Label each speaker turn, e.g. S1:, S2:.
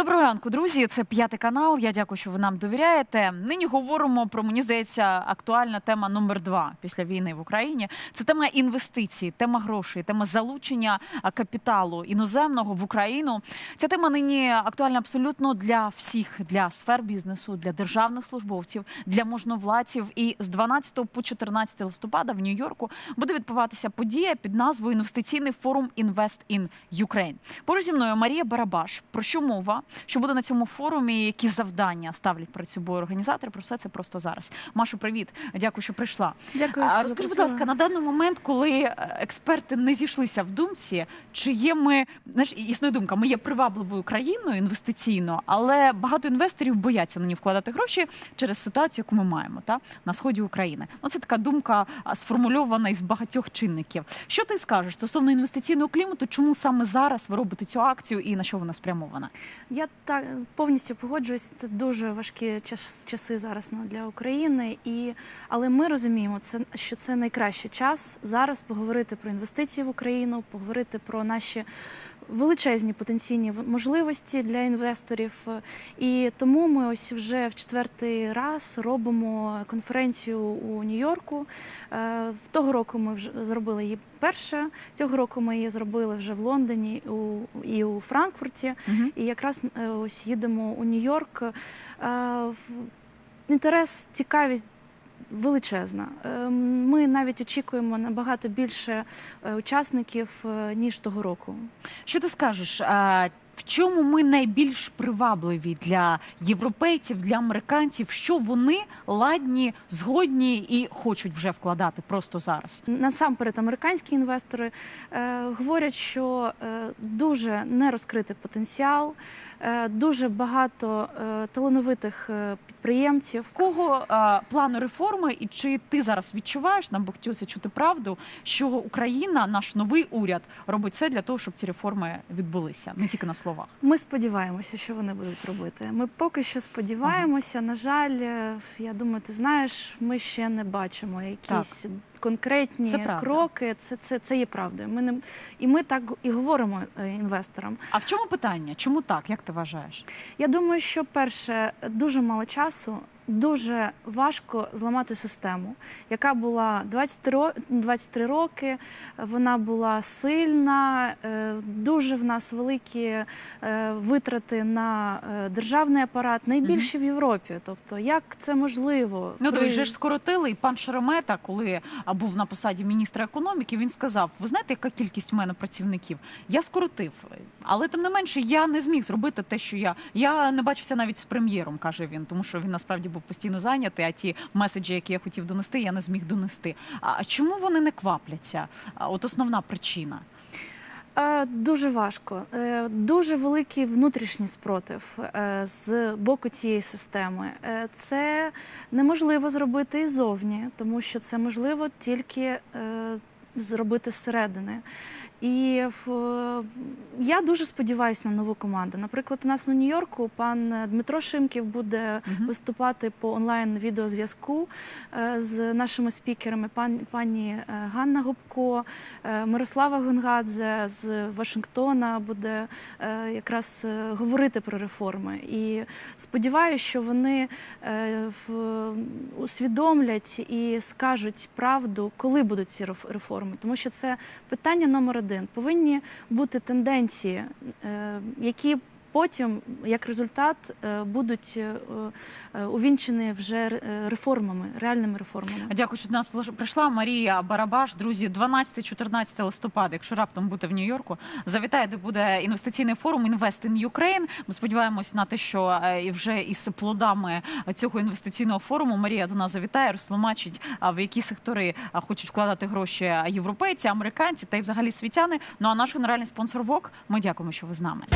S1: Доброго ранку, друзі. Це п'ятий канал. Я дякую, що ви нам довіряєте. Нині говоримо про мені здається актуальна тема номер два після війни в Україні. Це тема інвестицій, тема грошей, тема залучення капіталу іноземного в Україну. Ця тема нині актуальна абсолютно для всіх, для сфер бізнесу, для державних службовців, для можновладців. І з 12 по 14 листопада в Нью-Йорку буде відбуватися подія під назвою Інвестиційний форум Invest in Ukraine. Поруч зі мною Марія Барабаш. Про що мова? Що буде на цьому форумі? Які завдання ставлять перед собою організатори? Про все це просто зараз. Машу, привіт. Дякую, що прийшла.
S2: Дякую, що
S1: Розкажи, будь ласка, на даний момент, коли е, експерти не зійшлися в думці, чи є ми знаєш, існує думка, ми є привабливою країною інвестиційно, але багато інвесторів бояться на ній вкладати гроші через ситуацію, яку ми маємо та на сході України. Ну це така думка сформульована із багатьох чинників. Що ти скажеш стосовно інвестиційного клімату? Чому саме зараз ви робите цю акцію і на що вона спрямована?
S2: Я так повністю погоджуюсь. Це дуже важкі час, часи зараз ну, для України, і але ми розуміємо, це що це найкращий час зараз поговорити про інвестиції в Україну, поговорити про наші. Величезні потенційні можливості для інвесторів, і тому ми ось вже в четвертий раз робимо конференцію у Нью-Йорку. Е, Того року ми вже зробили її перше. Цього року ми її зробили вже в Лондоні і у Франкфурті. І якраз е, ось їдемо у Нью-Йорк. Е, Інтерес, цікавість величезна. Е, Ми навіть очікуємо набагато більше е, учасників е, ніж того року.
S1: Що ти скажеш? В чому ми найбільш привабливі для європейців, для американців? Що вони ладні, згодні і хочуть вже вкладати просто зараз?
S2: Насамперед, американські інвестори е, говорять, що е, дуже нерозкритий потенціал, е, дуже багато е, талановитих е, підприємців.
S1: Кого плану реформи, і чи ти зараз відчуваєш, нам би хотілося чути правду, що Україна, наш новий уряд, робить все для того, щоб ці реформи відбулися, не тільки на словах.
S2: Ми сподіваємося, що вони будуть робити. Ми поки що сподіваємося. На жаль, е, я думаю, ти знаєш, ми ще не бачимо якісь конкретні
S1: Це
S2: кроки. Це, це, це є правдою. Ми не і ми так і говоримо е, інвесторам.
S1: А в чому питання? Чому так? Як ти вважаєш?
S2: Я думаю, що перше дуже мало часу. Дуже важко зламати систему, яка була 23, ро- 23 роки. Вона була сильна, е, дуже в нас великі е, витрати на е, державний апарат, найбільші в Європі. Тобто, як це можливо?
S1: Ну,
S2: При-
S1: вже ж скоротили, і пан Шеремета, коли був на посаді міністра економіки, він сказав: ви знаєте, яка кількість в мене працівників? Я скоротив, але тим не менше я не зміг зробити те, що я. Я не бачився навіть з прем'єром, каже він, тому що він насправді був постійно зайнятий. А ті меседжі, які я хотів донести, я не зміг донести. А чому вони не квапляться? От основна причина.
S2: Е, Дуже важко, Е, дуже великий внутрішній спротив е, з боку цієї системи. Це неможливо зробити і зовні, тому що це можливо тільки зробити зсередини. І я дуже сподіваюся на нову команду. Наприклад, у нас на Нью-Йорку пан Дмитро Шимків буде
S1: Мгм.
S2: виступати по онлайн відеозв'язку е, з нашими спікерами. Пан пані е, Ганна Губко, е, Мирослава Гонгадзе з Вашингтона буде якраз говорити про реформи. І сподіваюся, що вони усвідомлять і скажуть правду, коли будуть ці реформи, тому що це питання номер один. Повинні бути тенденції, е, які потім, як результат, е, будуть е, е, увінчені вже реформами, реальними реформами.
S1: Дякую, що до нас прийшла Марія Барабаш. Друзі, 12-14 листопада. Якщо раптом бути в Нью-Йорку, завітає, де буде інвестиційний форум Invest in Ukraine. Ми сподіваємось на те, що вже із плодами цього інвестиційного форуму Марія до нас завітає, розтлумачить, в які сектори хочуть вкладати гроші європейці, американці та й взагалі світяни. Ну а наш генеральний спонсор ВОК. Ми дякуємо, що ви з нами.